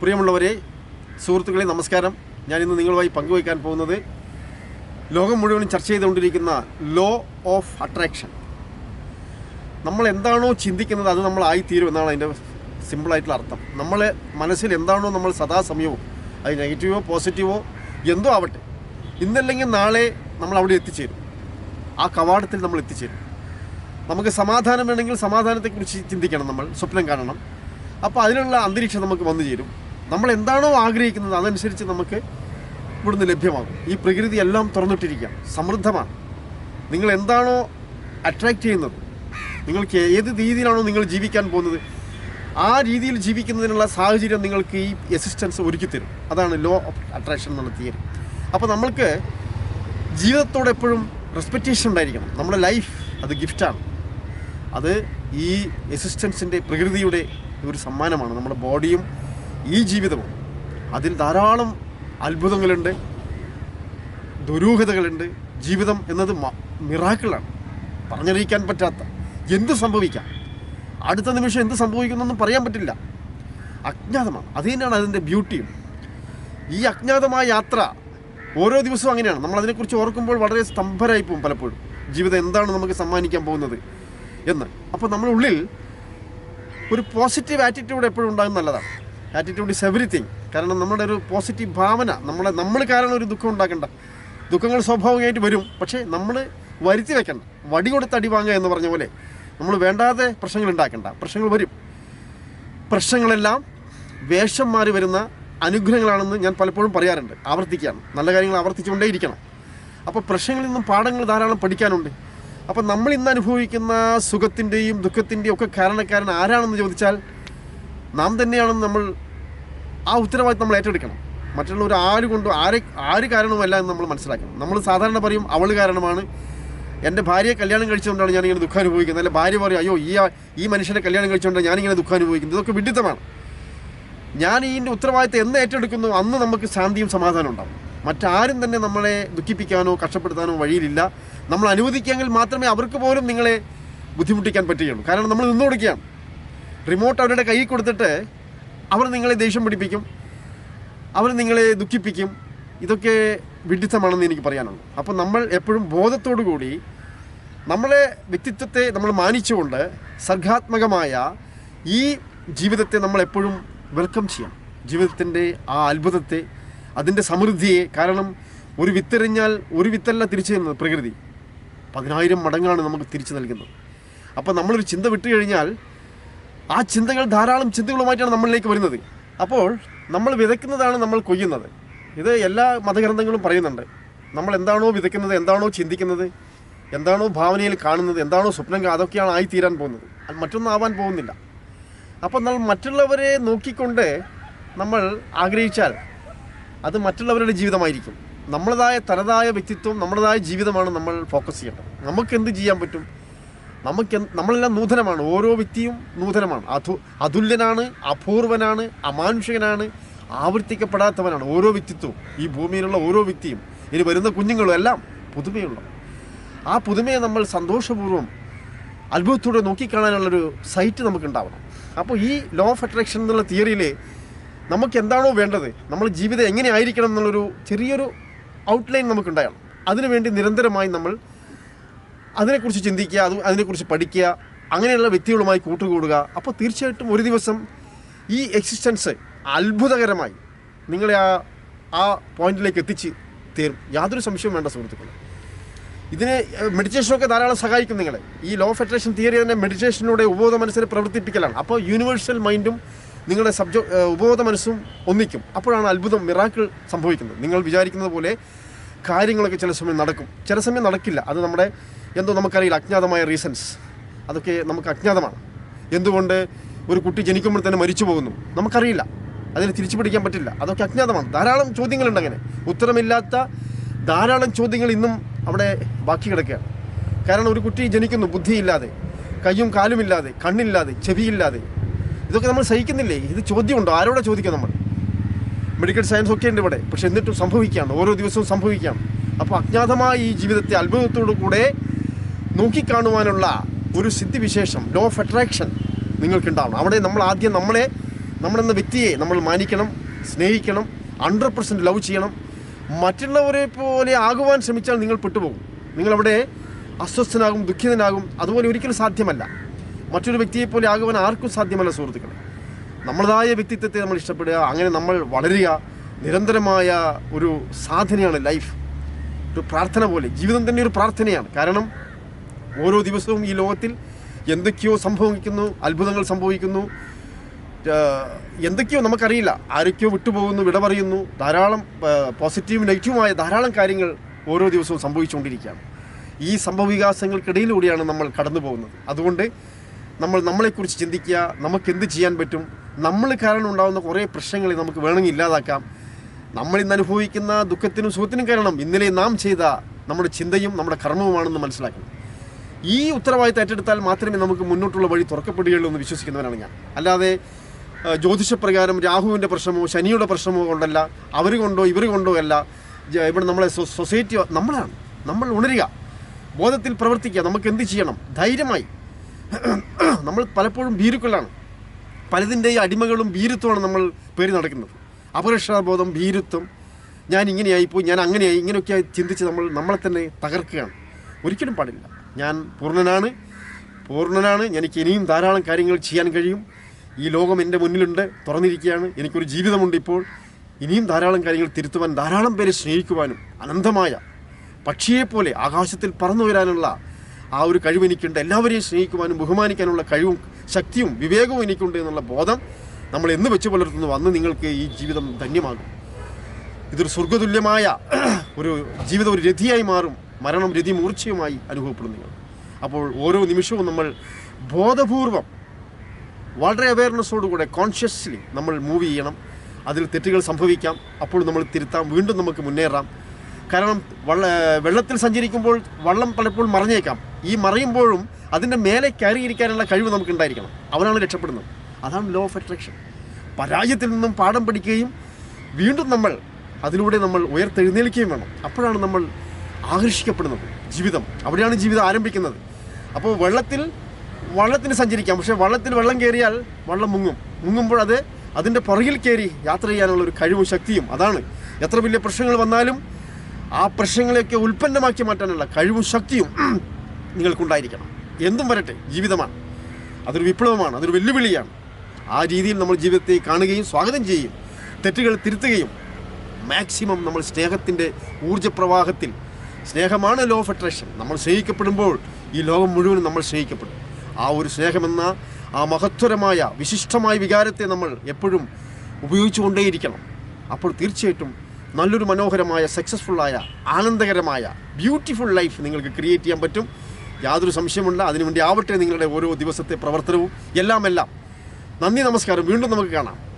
പ്രിയമുള്ളവരെ സുഹൃത്തുക്കളെ നമസ്കാരം. ഞാൻ ഇന്ന് നിങ്ങളുമായി പങ്കുവയ്ക്കാൻ പോകുന്നത് ലോകം മുഴുവനും ചർച്ച ചെയ്തുകൊണ്ടിരിക്കുന്ന ലോ ഓഫ് അട്രാക്ഷൻ നമ്മൾ എന്താണോ ചിന്തിക്കുന്നത് അത് നമ്മൾ ആയിത്തീരും എന്നാണ് അതിന്റെ സിമ്പിളായിട്ടുള്ള അർത്ഥം. നമ്മൾ മനസ്സിൽ എന്താണോ നമ്മൾ സദാസമയവും അത് നെഗറ്റീവോ പോസിറ്റീവോ എന്തോ ആവട്ടെ ഇന്നല്ലെങ്കിൽ നാളെ നമ്മൾ അവിടെ എത്തിച്ചേരും. ആ കവാടത്തിൽ നമ്മൾ എത്തിച്ചേരും. നമുക്ക് സമാധാനം വേണമെങ്കിൽ സമാധാനത്തെക്കുറിച്ച് ചിന്തിക്കണം നമ്മൾ സ്വപ്നം കാണണം. അപ്പോൾ അതിനുള്ള അന്തരീക്ഷം നമുക്ക് വന്നു ചേരും നമ്മൾ എന്താണോ ആഗ്രഹിക്കുന്നത് അതനുസരിച്ച് നമുക്ക് ഇവിടുന്ന് ലഭ്യമാകും. ഈ പ്രകൃതി എല്ലാം തുറന്നിട്ടിരിക്കാം സമൃദ്ധമാണ്. നിങ്ങൾ എന്താണോ അട്രാക്റ്റ് ചെയ്യുന്നത് നിങ്ങൾക്ക് ഏത് രീതിയിലാണോ നിങ്ങൾ ജീവിക്കാൻ പോകുന്നത് ആ രീതിയിൽ ജീവിക്കുന്നതിനുള്ള സാഹചര്യം നിങ്ങൾക്ക് ഈ എസിസ്റ്റൻസ് ഒരുക്കി തരും. അതാണ് ലോ ഓഫ് അട്രാക്ഷൻ എന്നുള്ള തിയറി അപ്പോൾ നമ്മൾക്ക് ജീവിതത്തോട് എപ്പോഴും റെസ്പെക്റ്റേഷൻ ഉണ്ടായിരിക്കണം. നമ്മുടെ ലൈഫ് അത് ഗിഫ്റ്റാണ് അത് ഈ എസിസ്റ്റൻസിന്റെ പ്രകൃതിയുടെ ഒരു സമ്മാനമാണ്. നമ്മുടെ ബോഡിയും ഈ ജീവിതവും അതിൽ ധാരാളം അത്ഭുതങ്ങളുണ്ട് ദുരൂഹതകളുണ്ട്. ജീവിതം എന്നത് മിറാക്കിളാണ്. പറഞ്ഞറിയിക്കാൻ പറ്റാത്ത എന്ത് സംഭവിക്കാം? അടുത്ത നിമിഷം എന്ത് സംഭവിക്കുന്നൊന്നും പറയാൻ പറ്റില്ല. അജ്ഞാതമാണ്. അത് തന്നെയാണ് അതിന്റെ ബ്യൂട്ടിയും. ഈ അജ്ഞാതമായ യാത്ര ഓരോ ദിവസവും അങ്ങനെയാണ്. നമ്മൾ അതിനെക്കുറിച്ച് ഓർക്കുമ്പോൾ വളരെ സ്തംഭരായി പോകും പലപ്പോഴും. ജീവിതം എന്താണ് നമുക്ക് സമ്മാനിക്കാൻ പോകുന്നത് എന്ന്. അപ്പോൾ നമ്മളുള്ളിൽ ഒരു പോസിറ്റീവ് ആറ്റിറ്റ്യൂഡ് എപ്പോഴും ഉണ്ടാകുന്ന നല്ലതാണ്. ആറ്റിറ്റ്യൂഡ് ഇസ് എവറിത്തിങ് കാരണം നമ്മുടെ ഒരു പോസിറ്റീവ് ഭാവന നമ്മളെ നമ്മൾ കാരണം ഒരു ദുഃഖം ഉണ്ടാക്കണ്ട. ദുഃഖങ്ങൾ സ്വാഭാവികമായിട്ട് വരും. പക്ഷേ നമ്മൾ വരുത്തി വെക്കണ്ട. വടി കൊടുത്ത് അടി വാങ്ങുക എന്ന് പറഞ്ഞ പോലെ നമ്മൾ വേണ്ടാതെ പ്രശ്നങ്ങൾ ഉണ്ടാക്കണ്ട. പ്രശ്നങ്ങൾ വരും. പ്രശ്നങ്ങളെല്ലാം വേഷം മാറി വരുന്ന അനുഗ്രഹങ്ങളാണെന്ന് ഞാൻ പലപ്പോഴും പറയാറുണ്ട്. ആവർത്തിക്കുകയാണ്. നല്ല കാര്യങ്ങൾ ആവർത്തിച്ചുകൊണ്ടേയിരിക്കണം. അപ്പോൾ പ്രശ്നങ്ങളിൽ നിന്നും പാഠങ്ങൾ ധാരാളം പഠിക്കാനുണ്ട്. അപ്പോൾ നമ്മൾ ഇന്ന് അനുഭവിക്കുന്ന സുഖത്തിന്റെയും ദുഃഖത്തിന്റെയും ഒക്കെ കാരണക്കാരൻ ആരാണെന്ന് ചോദിച്ചാൽ നാം തന്നെയാണ് നമ്മൾ ആ ഉത്തരവാദിത്തം നമ്മൾ ഏറ്റെടുക്കണം. മറ്റുള്ളവർ ആര് കൊണ്ടും ആര് ആര് കാരണവുമല്ല എന്ന് നമ്മൾ മനസ്സിലാക്കണം. നമ്മൾ സാധാരണ പറയും അവൾ കാരണമാണ്. എന്റെ ഭാര്യയെ കല്യാണം കഴിച്ചുകൊണ്ടാണ് ഞാനിങ്ങനെ ദുഃഖം അനുഭവിക്കുന്നത്. അല്ലെ ഭാര്യ പറയും അയ്യോ ഈ ഈ മനുഷ്യനെ കല്യാണം കഴിച്ചുകൊണ്ടാണ് ഞാനിങ്ങനെ ദുഃഖം അനുഭവിക്കുന്നത്. ഇതൊക്കെ വിഡിത്തമാണ്. ഞാൻ ഇതിന്റെ ഉത്തരവാദിത്തം എന്ന് ഏറ്റെടുക്കുന്നു അന്ന് നമുക്ക് ശാന്തിയും സമാധാനം ഉണ്ടാവും. മറ്റാരും തന്നെ നമ്മളെ ദുഃഖിപ്പിക്കാനോ കഷ്ടപ്പെടുത്താനോ വഴിയിലില്ല. നമ്മൾ അനുവദിക്കാമെങ്കിൽ മാത്രമേ അവർക്ക് പോലും നിങ്ങളെ ബുദ്ധിമുട്ടിക്കാൻ പറ്റുകയുള്ളൂ. കാരണം നമ്മൾ നിന്നു കൊടുക്കുകയാണ്. റിമോട്ട് അവരുടെ കയ്യിൽ കൊടുത്തിട്ട് അവർ നിങ്ങളെ ദേഷ്യം പിടിപ്പിക്കും. അവർ നിങ്ങളെ ദുഃഖിപ്പിക്കും. ഇതൊക്കെ വിഡിത്തമാണെന്ന് എനിക്ക് പറയാനുള്ളൂ. അപ്പോൾ നമ്മൾ എപ്പോഴും ബോധത്തോടു കൂടി നമ്മളെ വ്യക്തിത്വത്തെ നമ്മൾ മാനിച്ചുകൊണ്ട് സർഗാത്മകമായ ഈ ജീവിതത്തെ നമ്മൾ എപ്പോഴും വെൽക്കം ചെയ്യാം ജീവിതത്തിന്റെ ആ അത്ഭുതത്തെ അതിന്റെ സമൃദ്ധിയെ. കാരണം ഒരു വിത്തെറിഞ്ഞാൽ ഒരു വിത്തല്ല തിരിച്ചു തരുന്നത് പ്രകൃതി. പതിനായിരം മടങ്ങാണ് നമുക്ക് തിരിച്ചു നൽകുന്നത്. അപ്പോൾ നമ്മളൊരു ചിന്ത വിട്ടു കഴിഞ്ഞാൽ ആ ചിന്തകൾ ധാരാളം ചിന്തകളുമായിട്ടാണ് നമ്മളിലേക്ക് വരുന്നത്. അപ്പോൾ നമ്മൾ വിതയ്ക്കുന്നതാണ് നമ്മൾ കൊയ്യുന്നത്. ഇത് എല്ലാ മതഗ്രന്ഥങ്ങളും പറയുന്നുണ്ട്. നമ്മൾ എന്താണോ വിതയ്ക്കുന്നത് എന്താണോ ചിന്തിക്കുന്നത് എന്താണോ ഭാവനയിൽ കാണുന്നത് എന്താണോ സ്വപ്നം അതൊക്കെയാണ് ആയിത്തീരാൻ പോകുന്നത്. അത് മറ്റൊന്നും ആവാൻ പോകുന്നില്ല. അപ്പോൾ നമ്മൾ മറ്റുള്ളവരെ നോക്കിക്കൊണ്ട് നമ്മൾ ആഗ്രഹിച്ചാൽ അത് മറ്റുള്ളവരുടെ ജീവിതമായിരിക്കും. നമ്മളതായ തനതായ വ്യക്തിത്വം നമ്മളതായ ജീവിതമാണ് നമ്മൾ ഫോക്കസ് ചെയ്യേണ്ടത്. നമുക്ക് എന്ത് ചെയ്യാൻ പറ്റും? നമുക്ക് നമ്മളെല്ലാം നൂതനമാണ്. ഓരോ വ്യക്തിയും നൂതനമാണ്. അതു അതുല്യനാണ് അപൂർവനാണ് അമാനുഷികനാണ് ആവർത്തിക്കപ്പെടാത്തവനാണ് ഓരോ വ്യക്തിത്വവും. ഈ ഭൂമിയിലുള്ള ഓരോ വ്യക്തിയും ഇനി വരുന്ന കുഞ്ഞുങ്ങളും എല്ലാം പുതുമയുള്ള. ആ പുതുമയെ നമ്മൾ സന്തോഷപൂർവം അത്ഭുതത്തോടെ നോക്കിക്കാണാനുള്ളൊരു സൈറ്റ് നമുക്കുണ്ടാവണം. അപ്പോൾ ഈ ലോ ഓഫ് അട്രാക്ഷൻ എന്നുള്ള തിയറിയിൽ നമുക്ക് എന്താണോ വേണ്ടത് നമ്മൾ ജീവിതം എങ്ങനെ ആയിരിക്കണം എന്നുള്ളൊരു ചെറിയൊരു ഔട്ട്ലൈൻ നമുക്കുണ്ടായാലും അതിനുവേണ്ടി നിരന്തരമായി നമ്മൾ അതിനെക്കുറിച്ച് ചിന്തിക്കുക അത് അതിനെക്കുറിച്ച് പഠിക്കുക അങ്ങനെയുള്ള വ്യക്തികളുമായി കൂട്ടുകൂടുക. അപ്പോൾ തീർച്ചയായിട്ടും ഒരു ദിവസം ഈ എക്സിസ്റ്റൻസ് അത്ഭുതകരമായി നിങ്ങളെ ആ ആ പോയിന്റിലേക്ക് എത്തിച്ച് തീരും. യാതൊരു സംശയവും വേണ്ട സുഹൃത്തുക്കളെ. ഇതിനെ മെഡിറ്റേഷനൊക്കെ ധാരാളം സഹായിക്കും നിങ്ങളെ. ഈ ലോ ഫെഡറേഷൻ തിയറി തന്നെ മെഡിറ്റേഷനിലൂടെ ഉപബോധ മനസ്സിനെ പ്രവർത്തിപ്പിക്കലാണ്. അപ്പോൾ യൂണിവേഴ്സൽ മൈൻഡും നിങ്ങളുടെ സബ്ജോ ഉപബോധ മനസ്സും ഒന്നിക്കും. അപ്പോഴാണ് അത്ഭുതം മിറാക്കിൾ സംഭവിക്കുന്നത്. നിങ്ങൾ വിചാരിക്കുന്നത് പോലെ കാര്യങ്ങളൊക്കെ ചില സമയം നടക്കും. ചില സമയം നടക്കില്ല. അത് നമ്മുടെ എന്തോ നമുക്കറിയില്ല. അജ്ഞാതമായ റീസൺസ് അതൊക്കെ നമുക്ക് അജ്ഞാതമാണ്. എന്തുകൊണ്ട് ഒരു കുട്ടി ജനിക്കുമ്പോൾ തന്നെ മരിച്ചു പോകുന്നു? നമുക്കറിയില്ല. അതിനെ തിരിച്ചു പിടിക്കാൻ പറ്റില്ല. അതൊക്കെ അജ്ഞാതമാണ്. ധാരാളം ചോദ്യങ്ങളുണ്ട് അങ്ങനെ. ഉത്തരമില്ലാത്ത ധാരാളം ചോദ്യങ്ങൾ ഇന്നും അവിടെ ബാക്കി കിടക്കുകയാണ്. കാരണം ഒരു കുട്ടി ജനിക്കുന്നു ബുദ്ധിയില്ലാതെ. കയ്യും കാലുമില്ലാതെ കണ്ണില്ലാതെ ചെവിയില്ലാതെ. ഇതൊക്കെ നമ്മൾ സഹിക്കുന്നില്ലേ? ഇത് ചോദ്യമുണ്ടോ? ആരോടെ ചോദിക്കാം നമ്മൾ? മെഡിക്കൽ സയൻസ് ഒക്കെ ഉണ്ട് ഇവിടെ. പക്ഷെ എന്നിട്ടും സംഭവിക്കുകയാണ്. ഓരോ ദിവസവും സംഭവിക്കുകയാണ്. അപ്പോൾ അജ്ഞാതമായ ഈ ജീവിതത്തെ അത്ഭുതത്തോടു കൂടെ നോക്കിക്കാണുവാനുള്ള ഒരു സിദ്ധിവിശേഷം ലോ ഓഫ് അട്രാക്ഷൻ നിങ്ങൾക്കുണ്ടാവണം. അവിടെ നമ്മൾ ആദ്യം നമ്മളെ നമ്മളെന്ന വ്യക്തിയെ നമ്മൾ മാനിക്കണം സ്നേഹിക്കണം ഹൺഡ്രഡ് പെർസെന്റ് ലവ് ചെയ്യണം. മറ്റുള്ളവരെ പോലെ ആകുവാൻ ശ്രമിച്ചാൽ നിങ്ങൾ പെട്ടുപോകും. നിങ്ങളവിടെ അസ്വസ്ഥനാകും ദുഃഖിതനാകും. അതുപോലെ ഒരിക്കലും സാധ്യമല്ല. മറ്റൊരു വ്യക്തിയെ പോലെ ആകുവാൻ ആർക്കും സാധ്യമല്ല സുഹൃത്തുക്കളെ. നമ്മളതായ വ്യക്തിത്വത്തെ നമ്മൾ ഇഷ്ടപ്പെടുക അങ്ങനെ നമ്മൾ വളരുക നിരന്തരമായ ഒരു സാധനയാണ് ലൈഫ് ഒരു പ്രാർത്ഥന പോലെ ജീവിതം തന്നെ ഒരു പ്രാർത്ഥനയാണ്. കാരണം ഓരോ ദിവസവും ഈ ലോകത്തിൽ എന്തൊക്കെയോ സംഭവിക്കുന്നു അത്ഭുതങ്ങൾ സംഭവിക്കുന്നു. എന്തൊക്കെയോ നമുക്കറിയില്ല. ആരൊക്കെയോ വിട്ടുപോകുന്നു വിട പറയുന്നു. ധാരാളം പോസിറ്റീവ് പോസിറ്റീവും നെഗറ്റീവുമായ ധാരാളം കാര്യങ്ങൾ ഓരോ ദിവസവും സംഭവിച്ചുകൊണ്ടിരിക്കുകയാണ്. ഈ സംഭവവികാസങ്ങൾക്കിടയിലൂടെയാണ് നമ്മൾ കടന്നു പോകുന്നത് അതുകൊണ്ട് നമ്മൾ നമ്മളെക്കുറിച്ച് ചിന്തിക്കുക നമുക്ക് എന്ത് ചെയ്യാൻ പറ്റും? നമ്മൾ കാരണം ഉണ്ടാകുന്ന കുറേ പ്രശ്നങ്ങളെ നമുക്ക് വേണമെങ്കിൽ ഇല്ലാതാക്കാം. നമ്മൾ ഇന്ന് അനുഭവിക്കുന്ന ദുഃഖത്തിനും സുഖത്തിനും കാരണം ഇന്നലെ നാം ചെയ്ത നമ്മുടെ ചിന്തയും നമ്മുടെ കർമ്മവുമാണെന്ന് മനസ്സിലാക്കണം. ഈ ഉത്തരവാദിത്തം ഏറ്റെടുത്താൽ മാത്രമേ നമുക്ക് മുന്നോട്ടുള്ള വഴി തുറക്കപ്പെടുകയുള്ളൂ എന്ന് വിശ്വസിക്കുന്നവനാണ് ഞാൻ. അല്ലാതെ ജ്യോതിഷപ്രകാരം രാഹുവിന്റെ പ്രശ്നമോ ശനിയുടെ പ്രശ്നമോ കൊണ്ടല്ല അവർ കൊണ്ടോ ഇവർ കൊണ്ടോ അല്ല ഇവിടെ നമ്മളെ സൊസൈറ്റി നമ്മളാണ്. നമ്മൾ ഉണരുക. ബോധത്തിൽ പ്രവർത്തിക്കുക. നമുക്ക് എന്ത് ചെയ്യണം? ധൈര്യമായി. നമ്മൾ പലപ്പോഴും ഭീരുക്കളാണ്. പലതിന്റെയും അടിമകളും ഭീരുത്വമാണ് നമ്മൾ പേര് നടക്കുന്നത്. അപരക്ഷാബോധം ഭീരുത്വം. ഞാൻ ഇങ്ങനെയായിപ്പോയി ഞാൻ അങ്ങനെയായി ഇങ്ങനെയൊക്കെ ചിന്തിച്ച് നമ്മൾ നമ്മളെ തന്നെ തകർക്കുകയാണ്. ഒരിക്കലും പാടില്ല. ഞാൻ പൂർണനാണ്. പൂർണനാണ്. എനിക്ക് ഇനിയും ധാരാളം കാര്യങ്ങൾ ചെയ്യാൻ കഴിയും. ഈ ലോകം എന്റെ മുന്നിലുണ്ട്. തുറന്നിരിക്കുകയാണ്. എനിക്കൊരു ജീവിതമുണ്ട് ഇപ്പോൾ. ഇനിയും ധാരാളം കാര്യങ്ങൾ തിരുത്തുവാൻ ധാരാളം പേരെ സ്നേഹിക്കുവാനും അനന്തമായ പക്ഷിയെപ്പോലെ ആകാശത്തിൽ പറന്നു വരാനുള്ള ആ ഒരു കഴിവ് എനിക്കുണ്ട്. എല്ലാവരെയും സ്നേഹിക്കുവാനും ബഹുമാനിക്കാനുള്ള കഴിവും ശക്തിയും വിവേകവും എനിക്കുണ്ട് എന്നുള്ള ബോധം നമ്മൾ എന്ന് വെച്ച് പുലർത്തുന്നു. അന്ന് നിങ്ങൾക്ക് ഈ ജീവിതം ധന്യമാകും. ഇതൊരു സ്വർഗതുല്യമായ ഒരു ജീവിതം ഒരു രതിയായി മാറും. മരണം രതിമൂർച്ചയുമായി അനുഭവപ്പെടുന്നു അപ്പോൾ ഓരോ നിമിഷവും നമ്മൾ ബോധപൂർവം വളരെ അവയർനെസ്സോടുകൂടെ കോൺഷ്യസ്ലി നമ്മൾ മൂവ് ചെയ്യണം. അതിൽ തെറ്റുകൾ സംഭവിക്കാം. അപ്പോൾ നമ്മൾ തിരുത്താം. വീണ്ടും നമുക്ക് മുന്നേറാം. കാരണം വള്ള വെള്ളത്തിൽ സഞ്ചരിക്കുമ്പോൾ വള്ളം പലപ്പോഴും മറിഞ്ഞേക്കാം. ഈ മറിയുമ്പോഴും അതിന്റെ മേലെ കയറിയിരിക്കാനുള്ള കഴിവ് നമുക്ക് ഉണ്ടായിരിക്കണം. അവനാണ് രക്ഷപ്പെടുന്നത്. അതാണ് ലോ ഓഫ് അട്രാക്ഷൻ പരാജയത്തിൽ നിന്നും പാഠം പഠിക്കുകയും വീണ്ടും നമ്മൾ അതിലൂടെ നമ്മൾ ഉയർത്തെഴുന്നേൽക്കുകയും വേണം. അപ്പോഴാണ് നമ്മൾ ആകർഷിക്കപ്പെടുന്നത്. ജീവിതം. അവിടെയാണ് ജീവിതം ആരംഭിക്കുന്നത്. അപ്പോൾ വെള്ളത്തിൽ വള്ളത്തിന് സഞ്ചരിക്കാം. പക്ഷേ വള്ളത്തിൽ വെള്ളം കയറിയാൽ വള്ളം മുങ്ങും. മുങ്ങുമ്പോൾ അത് അതിന്റെ പുറകിൽ കയറി യാത്ര ചെയ്യാനുള്ള ഒരു കഴിവും ശക്തിയും അതാണ്. എത്ര വലിയ പ്രശ്നങ്ങൾ വന്നാലും ആ പ്രശ്നങ്ങളെയൊക്കെ ഉൽപ്പന്നമാക്കി മാറ്റാനുള്ള കഴിവും ശക്തിയും നിങ്ങൾക്കുണ്ടായിരിക്കണം. എന്തും വരട്ടെ ജീവിതമാണ്. അതൊരു വിപ്ലവമാണ് അതൊരു വെല്ലുവിളിയാണ്. ആ രീതിയിൽ നമ്മൾ ജീവിതത്തെ കാണുകയും സ്വാഗതം ചെയ്യുകയും തെറ്റുകൾ തിരുത്തുകയും മാക്സിമം നമ്മൾ സ്നേഹത്തിന്റെ ഊർജപ്രവാഹത്തിൽ സ്നേഹമാണ് ലോ ഓഫ് അട്രാക്ഷൻ നമ്മൾ സ്നേഹിക്കപ്പെടുമ്പോൾ ഈ ലോകം മുഴുവനും നമ്മൾ സ്നേഹിക്കപ്പെടും. ആ ഒരു സ്നേഹമെന്ന ആ മഹത്വരമായ വിശിഷ്ടമായ വികാരത്തെ നമ്മൾ എപ്പോഴും ഉപയോഗിച്ചുകൊണ്ടേയിരിക്കണം. അപ്പോൾ തീർച്ചയായിട്ടും നല്ലൊരു മനോഹരമായ സക്സസ്ഫുള്ളായ ആനന്ദകരമായ ബ്യൂട്ടിഫുൾ ലൈഫ് നിങ്ങൾക്ക് ക്രിയേറ്റ് ചെയ്യാൻ പറ്റും. യാതൊരു സംശയമുണ്ട് അതിനുവേണ്ടി ആവട്ടെ നിങ്ങളുടെ ഓരോ ദിവസത്തെ പ്രവർത്തനവും. എല്ലാം എല്ലാം നന്ദി നമസ്കാരം. വീണ്ടും നമുക്ക് കാണാം.